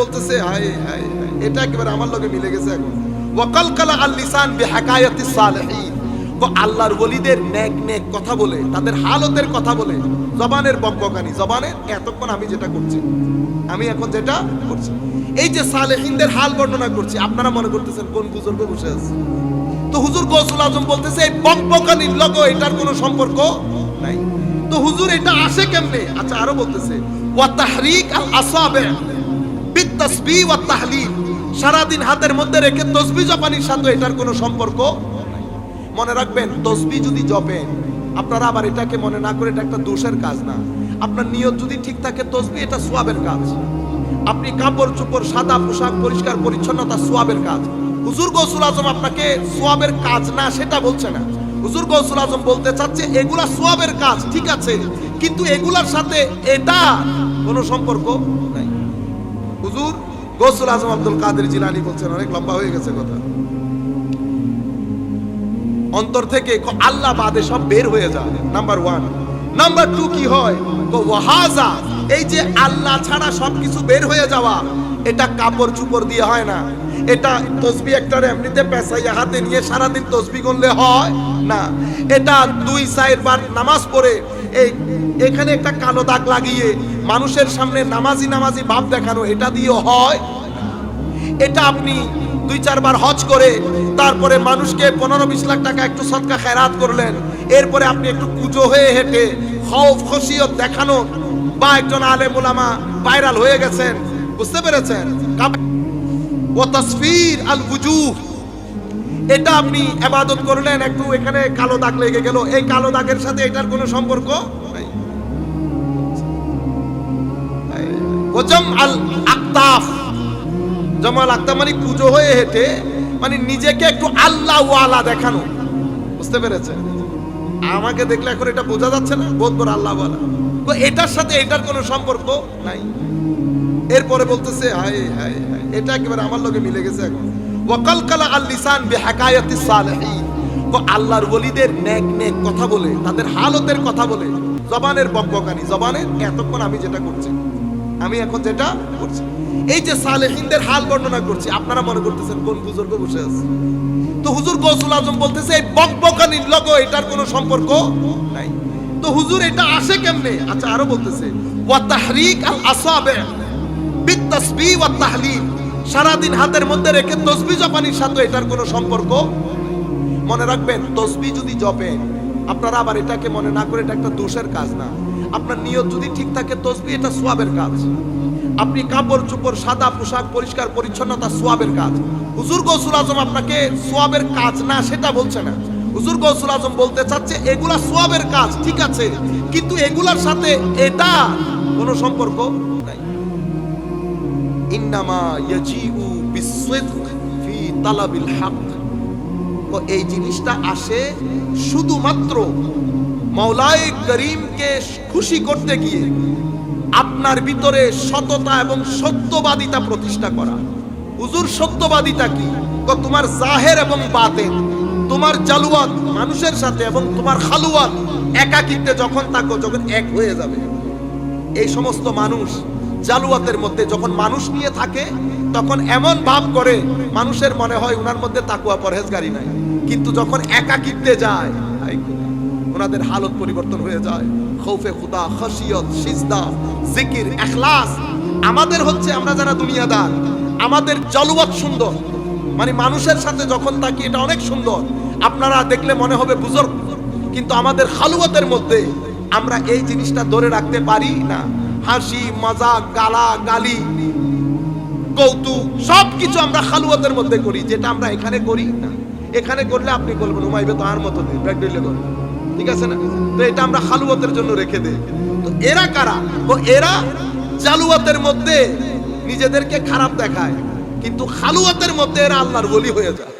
বলতেছে হায় হায়, এটা একেবারে আমার মিলে গেছে এখন। আল লিসান আল্লাহর ওলিদের নেক নেক কথা বলে তাদের হালতের কথা বলে জবানের বকবকানি। জবানের এতক্ষণ আমি যেটা করছি আমি এখন যেটা করছি। এই যে হাল বর্ণনা করছি আপনারা মনে করতেছেন কোন বুজুর্গ বসে আছে? তো হুজুর গৌসুল আজম বলতেছে এই বকবকানির লগে এটার কোনো সম্পর্ক নাই। তো হুজুর এটা আসে কেমনে? আচ্ছা আরও বলতেছে ওয়া তাহরিক আল আসাবে বিত্তাসবি ওয়া তাহলিল। সারাদিন হাতের মধ্যে রেখে তসবি জপানির সাথে এটার কোনো সম্পর্ক মনে রাখবেন, তসবি যদি জপেন, আপনারা আবার এটাকে মনে না করে এটা একটা দোষের কাজ না। আপনার নিয়ত যদি ঠিক থাকে, তসবি এটা সোয়াবের কাজ। আপনি কাপড়, চোপড়, সাদা পোশাক, পরিষ্কার, পরিচ্ছন্নতা সোয়াবের কাজ। হুজুর গৌসুল আজম আপনাকে সোয়াবের কাজ না, সেটা বলছে না। হুজুর গৌসুল আজম বলতে চাচ্ছে, এগুলা সোয়াবের কাজ, ঠিক আছে, কিন্তু এগুলার সাথে এটা কোনো সম্পর্ক নাই। হুজুর, গৌসুল আজম আব্দুল কাদের জিলানি বলছেন, অনেক লম্বা হয়ে গেছে কথা। অন্তর থেকে আল্লাহ বাদে সব বের হয়ে যায়। নাম্বার ওয়ান নাম্বার টু কি হয়? ওয়াহাজা, এই যে আল্লাহ ছাড়া সবকিছু বের হয়ে যাওয়া, এটা কাপড় চুপড় দিয়ে হয় না। এটা তসবি একটা এমনিতে পেশাইয়া হাতে নিয়ে সারাদিন তসবি করলে হয় না। এটা দুই সাইড বার নামাজ পড়ে এই, এখানে একটা কালো দাগ লাগিয়ে মানুষের সামনে নামাজি নামাজি ভাব দেখানো, এটা দিয়ে হয়। এটা আপনি দুই, চারবার হজ করে তারপরে মানুষকে পনেরো, বিশ লাখ টাকা একটু সৎকা খেরাত করলেন, এরপরে আপনি একটু কুজো হয়ে হেঁটে খৌফ, খসিয়ত দেখানো বা একজন আলেম ওলামা ভাইরাল হয়ে গেছেন, বুঝতে পেরেছেন? ও তসফির আল বুজুহ এটা আপনি এবাদত করলেন, একটু এখানে কালো দাগ লেগে গেল। এই কালো দাগের সাথে এটার কোনো সম্পর্ক নাই। আল আকতাফ। জমাল আক্তার মানে পুজো হয়ে হেঁটে মানে নিজেকে একটু আল্লাহ ওয়ালা দেখানো। বুঝতে পেরেছেন? আমাকে দেখলে এখন এটা বোঝা যাচ্ছে না বোধ করে আল্লাহ ওয়ালা। তো এটার সাথে এটার কোনো সম্পর্ক নাই। এরপরে বলতেছে, হায় হায় হায়, এটা একেবারে আমার লোকে মিলে গেছে এখন। ওয়াকাল কালা আল লিসান ও আল্লাহর ওলিদের নেক নেক কথা বলে, তাদের হালতের কথা বলে, জবানের বকবকানি। জবানের এতক্ষণ আমি যেটা করছি, আমি এখন যেটা করছি। এই যে হাল বর্ণনা করছি, আপনারা মনে করতেছেন কোন বুজুর্গ বসে আছে? তো হুজুর গৌসুল আজম বলতেছে, এই বকবকানির লগো, এটার কোনো সম্পর্ক নাই। তো হুজুর, এটা আসে কেমনে? আচ্ছা আরও বলতেছে, ওয়া তাহরিক আল আসাবে বিত্তাসবি ওয়া তাহলিল। সারাদিন হাতের মধ্যে রেখে তসবি জপানির সাথে এটার কোনো সম্পর্ক মনে রাখবেন? তসবি যদি জপেন আপনারা আবার এটাকে মনে না করে এটা একটা দোষের কাজ না। আপনার নিয়ত যদি ঠিক থাকে, তসবি এটা সোয়াবের কাজ। আপনি কাপড় চোপড় সাদা পোশাক, পরিষ্কার পরিচ্ছন্নতা সোয়াবের কাজ। হুজুর গৌসুল আজম আপনাকে সোয়াবের কাজ না, সেটা বলছে না। হুজুর গৌসুল আজম বলতে চাচ্ছে, এগুলা সোয়াবের কাজ, ঠিক আছে। কিন্তু এগুলার সাথে এটা কোনো সম্পর্ক? ইন্নামা ফি তালাবিল ও এই জিনিসটা আসে শুধুমাত্র খুশি করতে গিয়ে আপনার ভিতরে সততা এবং সত্যবাদিতা প্রতিষ্ঠা করা। হুজুর, সত্যবাদিতা কি? তোমার জাহের এবং বাতেন, তোমার জালুয়াত মানুষের সাথে এবং তোমার খালুয়াত একাকিত্বে যখন থাকো যখন এক হয়ে যাবে। এই সমস্ত মানুষ জালুয়াতের মধ্যে যখন মানুষ নিয়ে থাকে, তখন এমন ভাব করে, মানুষের মনে হয় ওনার মধ্যে তাকুয়া, পরহেজগারি নাই। কিন্তু যখন একাকিত্বে যায় ওনাদের হালত পরিবর্তন হয়ে যায়। খৌফে খুদা খসিয়ত সিজদা, জিকির, এখলাস। আমাদের হচ্ছে আমরা যারা দুনিয়াদার, আমাদের জলুয়াত সুন্দর। মানে মানুষের সাথে যখন থাকি, এটা অনেক সুন্দর। আপনারা দেখলে মনে হবে বুজুর্গ। কিন্তু আমাদের খালুয়াতের মধ্যে আমরা এই জিনিসটা ধরে রাখতে পারি না। হাসি, মজাক, গালা, গালি, কৌতুক সব কিছু আমরা খালুয়াতের মধ্যে করি। যেটা আমরা এখানে করি না। এখানে করলে আপনি বলবেন, উমাইবে তো আর মতো নেই ব্যাগ ডইলে করবে ঠিক আছে না? তো এটা আমরা খালুয়াতের জন্য রেখে দেই। তো এরা কারা? ও এরা জালুয়াতের মধ্যে নিজেদেরকে খারাপ দেখায়, কিন্তু খালুয়াতের মধ্যে এরা আল্লাহর বলি হয়ে যায়।